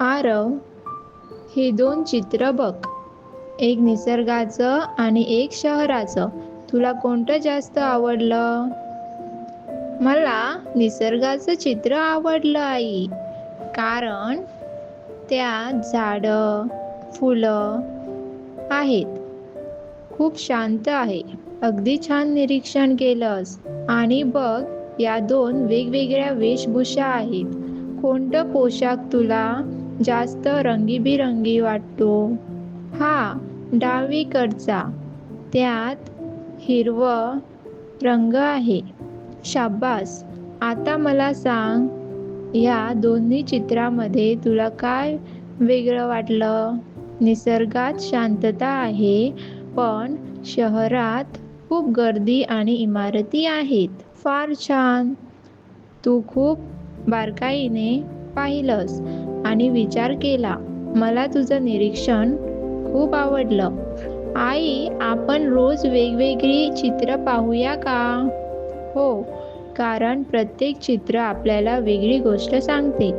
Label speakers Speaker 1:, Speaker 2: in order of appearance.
Speaker 1: आरव हे दोन चित्र बघ. एक निसर्गाचं आणि एक शहराचं. तुला कोणतं जास्त आवडलं? मला निसर्गाचं चित्र आवडलं आई. कारण त्यात झाडं फुलं आहेत. खूप शांत आहे. अगदी छान निरीक्षण केलंस. आणि बघ या दोन वेगवेगळ्या वेशभूषा आहेत. कोणतं पोशाख तुला जास्त रंगीबिरंगी वाटतो. हा डावीकडचा. त्यात हिरवं रंग आहे. शाब्बास आता मला सांग या दोन्ही चित्रामध्ये तुला काय वेगळं वाटलं? निसर्गात शांतता आहे पण शहरात खूप गर्दी आणि इमारती आहेत. फार छान. तू खूप बारकाईने पाहिलंस आणि विचार केला मला तुझं निरीक्षण खूप आवडलं. आई आपण रोज वेगवेगळी चित्र पाहूया का? हो कारण प्रत्येक चित्र आपल्याला वेगळी गोष्ट सांगते.